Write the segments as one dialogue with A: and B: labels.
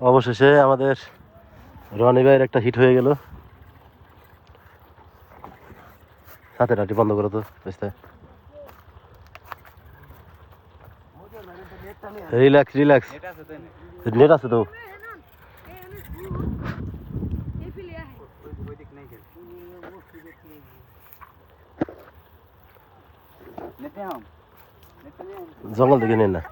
A: অবশেষে আমাদের রনি ভাইয়ের একটা হিট হয়ে গেল। হাতে রাটি বন্ধ করো তো বুঝতে রিল্যাক্স রিল্যাক্স নেট আছে তো। জঙ্গল থেকে নেন না।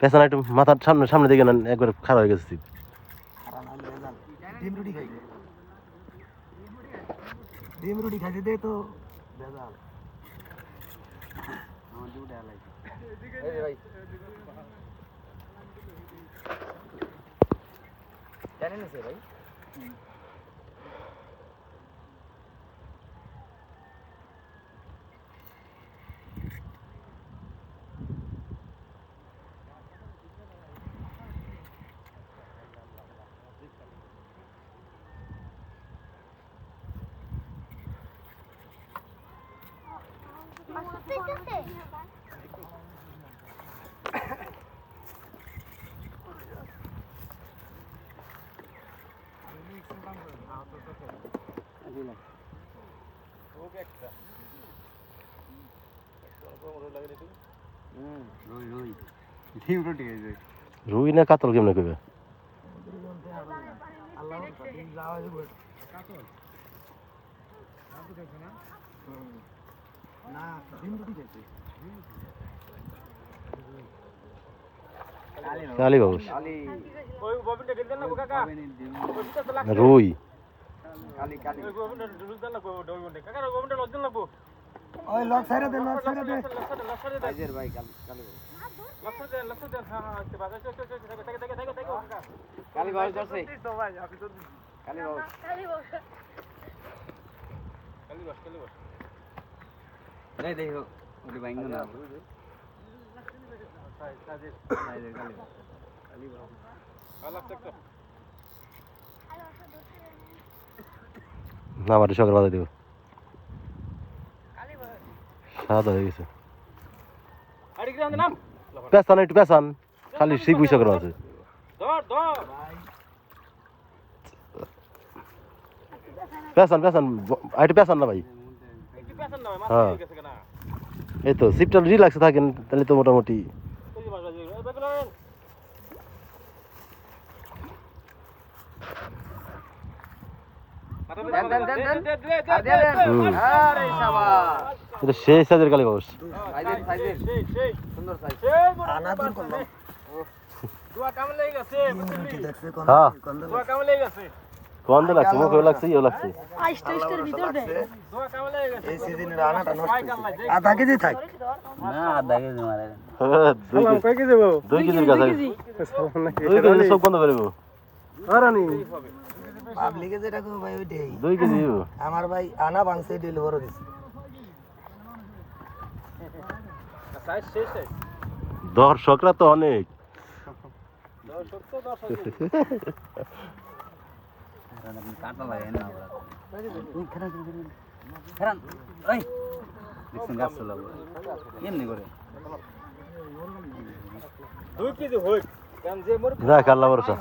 A: পেছনে একটু মাথার সামনে সামনে দিকে নেন একবার খারাপ হয়ে গেছে।
B: ডিম রুটি খাই। ডিম রুটি খাইছে দে তো ভেজাল। আমার দুটা লাগবে। ভাই। জানেন না ভাই। রুই রুই ডিম রুটি খাইছে
A: রুই না কাতল কেমনে কইবে
B: আল্লাহ যাওয়া যাবে না ডিম রুটি খাইছে
A: কালী বাবু
B: কালি
A: রুই।
B: কালি কালি। ওই লক সাইডে দে লক সাইডে দে। ভাইজের ভাই কালি কালি কালি বাবু ধরছে কালি বাবু। এই দেখো ওটি বাইঙ্গ না।
A: না আমার সকাল বাধা দিব। সাদা হয়ে গেছে। পেছান একটু পেছান। খালি সেই পয়সা করে আছে। পেছান পেছান একটু পেছান না ভাই। হ্যাঁ। এই তো সিপটা রিল্যাক্সে থাকেন তাহলে তো মোটামুটি। এটা সেই সাইজের কালী বাবু
B: সাইজের সাইজের সুন্দর সাইজ আনা দূর করলাম।
A: হ্যাঁ। গন্ধ লাগছে মুখেও লাগছে ইয়েও লাগছে।
B: এই সিজনের আনাটা নষ্ট আধা কেজি থাক। না আধা কেজি মারে
A: হ্যাঁ, দুই কেজি। দুই কেজির কাছে দুই কেজি। সব বন্ধ করে দেবো
B: পাবলিকে যেটা কো ভাই ওইটাই।
A: দুই কেজি।
B: আমার ভাই আনা বাংসে ডেলিভারি দিছে।
A: দর্শকরা তো অনেক।
B: কাটা লাগে না তুই খেলা খেলা ওই দেখছেন গাছ চলাবো এমনি করে?
A: যাক আল্লাহ ভরসা।